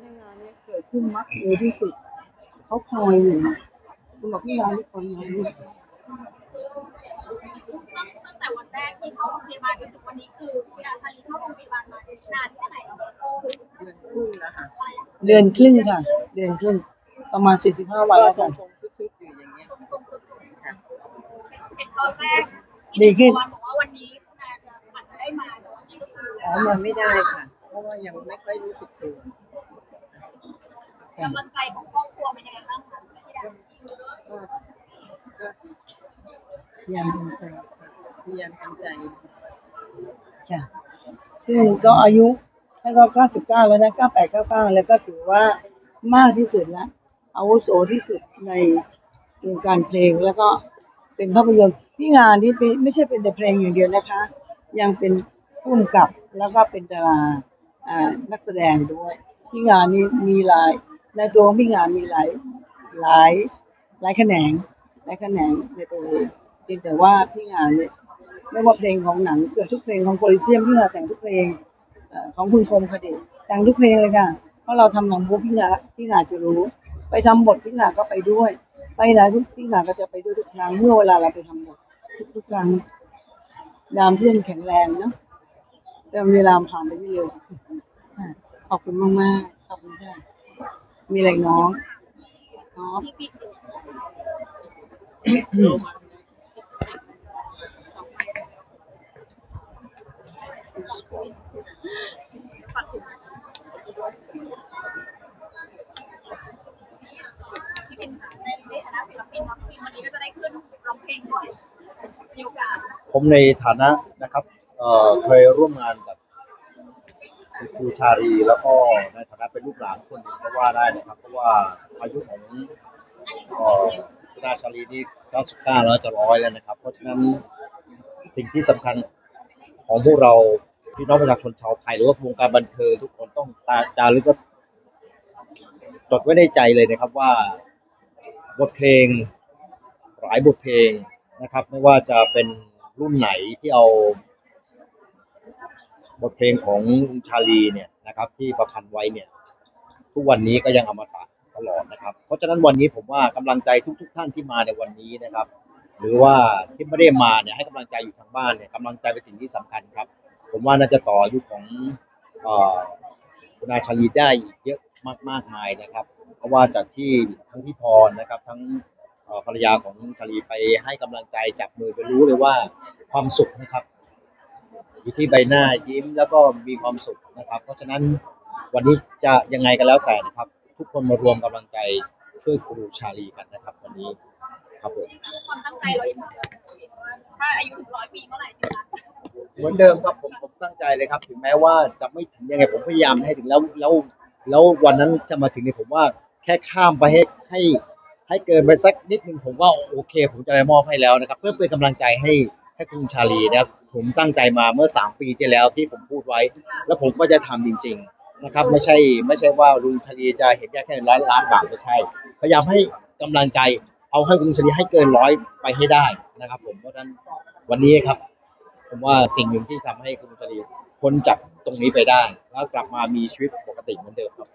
ในงานเนี้เกิดขึ้นมักเร็วที่สุด เขาคอยอยู่นะคุณบอกพี่ยาทุกคนนะตั้งแต่วันแรกที่เข้าโรงพยาบาลจนถึงวันนี้คือคุณอาชาลีเข้าโรงพยาบาลมานานแค่ไหนแล้วคะเดือนครึ่งค่ะเดือนครึ่งประมาณ45วันแล้วค่ะซุดๆอยู่อย่างเงี้ยตรงๆเห็นตอนแรกดีขึ้นบอกว่าวันนี้คุณอาจะอาจจะได้มาแต่วันนี้ก็คืออ๋อมาไม่ได้ค่ะ เพราะว่ายังไม่ค่อยรู้สึกตัว กำลังใจของครอบครัวเป็นยังไงบ้างคะพี่ดาก็ก็พยายามทำใจพยายามทำใจค่ะซึ่งก็อายุท่านก็99 แล้วนะ 98 99 แล้วก็ถือว่ามากที่สุดแล้วอาวุโสที่สุดในวงการเพลงแล้วก็เป็นภาพยนตร์พี่งานที่ไม่ใช่เป็นแต่เพลงอย่างเดียวนะคะ ยังเป็นผู้กำกับแล้วก็เป็นดาราอ่านักแสดงด้วยพี่งานนี้มีหลาย ในตัวของพี่งานมีหลายหลายหลายแขนงหลายแขนงในตัวเองเพียงแต่ว่าพี่งานเนี่ยไม่ว่าเพลงของหนังเกือบทุกเพลงของโพลิเซียมพี่งานแต่งทุกเพลงของคุณคมคดีแต่งทุกเพลงเลยค่ะเพราะเราทำหนังบู๊พี่งานพี่งานจะรู้ ไปทำบทพี่งานก็ไปด้วย ไปไหนทุกพี่งานก็จะไปด้วยทุกครั้งเมื่อเวลาเราไปทำบททุกทุกๆครั้งยามที่ยังแข็งแรงเนาะแต่เวลาผ่านไปไม่เร็วขอบคุณมาก ๆ ขอบคุณค่ะ มีอะไรน้องน้องที่งที่เป็นในในฐานะศิลปินครับวันนี้ก็จะได้ขึ้นร้องเพลงด้วยมีโอกาส ผมในฐานะนะครับเอ่อเคยร่วมงานกับ คุณครูชาลีแล้วก็ในฐานะเป็นลูกหลานคนหนึ่งก็ว่าได้นะครับ เพราะว่าอายุของเอ่อคุณอาชาลีนี่99แล้วจะร้อยแล้วนะครับ เพราะฉะนั้นสิ่งที่สำคัญของพวกเราพี่น้องประชาชนชาวไทยหรือว่าวงการบันเทิงทุกคนต้องตาจารึกก็จดไว้ในใจเลยนะครับว่าบทเพลงหลายบทเพลงนะครับ ไม่ว่าจะเป็นรุ่นไหนที่เอา บทเพลงของชาลีเนี่ยนะครับ ที่ประพันธ์ไว้เนี่ย ทุกวันนี้ก็ยังอมตะตลอดนะครับ เพราะฉะนั้นวันนี้ผมว่ากำลังใจทุกๆท่านที่มาในวันนี้นะครับ หรือว่าที่ไม่ได้มาเนี่ยให้กำลังใจอยู่ทางบ้านเนี่ยกำลังใจเป็นสิ่งที่สำคัญครับ ผมว่าน่าจะต่ออยุคของคุณอาชาลีได้อีกเยอะมากมากมายนะครับ เพราะว่าจากที่ทั้งพี่พรนะครับ ทั้งภรรยาของชาลีไปให้กำลังใจจับมือไปรู้เลยว่าความสุขนะครับ อยู่ที่ใบหน้ายิ้มแล้วก็มีความสุขนะครับ เพราะฉะนั้นวันนี้จะยังไงก็แล้วแต่นะครับ ทุกคนมารวมกำลังใจช่วยครูชาลีกันนะครับ วันนี้ครับผมความตั้งใจเราอย่างไรถ้าอายุถึงร้อยปีเมื่อไหร่จะเหมือนเดิมครับผมผมตั้งใจเลยครับ ถึงแม้ว่าจะไม่ถึงยังไงผมพยายามให้ถึงแล้วแล้วแล้ววันนั้นจะมาถึงเนี่ยผมว่าแค่ข้ามไปให้ให้ให้เกินไปสักนิดนึงผมว่าโอเค ผมจะไปมอบให้แล้วนะครับ เพื่อเป็นกำลังใจให้ ให้คุณชาลีนะครับผมตั้งใจมาเมื่อสามปีที่แล้วที่ผมพูดไว้ แล้วผมก็จะทำจริง ๆนะครับ ไม่ใช่ไม่ใช่ว่าลุงชาลีจะเห็นแค่ร้อยล้านบาทไม่ใช่ พยายามให้กำลังใจเอาให้คุณชาลีให้เกินร้อยไปให้ได้นะครับ ผมเพราะฉะนั้นวันนี้ครับ ผมว่าสิ่งหนึ่งที่ทำให้คุณชาลีพ้นจากตรงนี้ไปได้ แล้วกลับมามีชีวิตปกติเหมือนเดิมครับ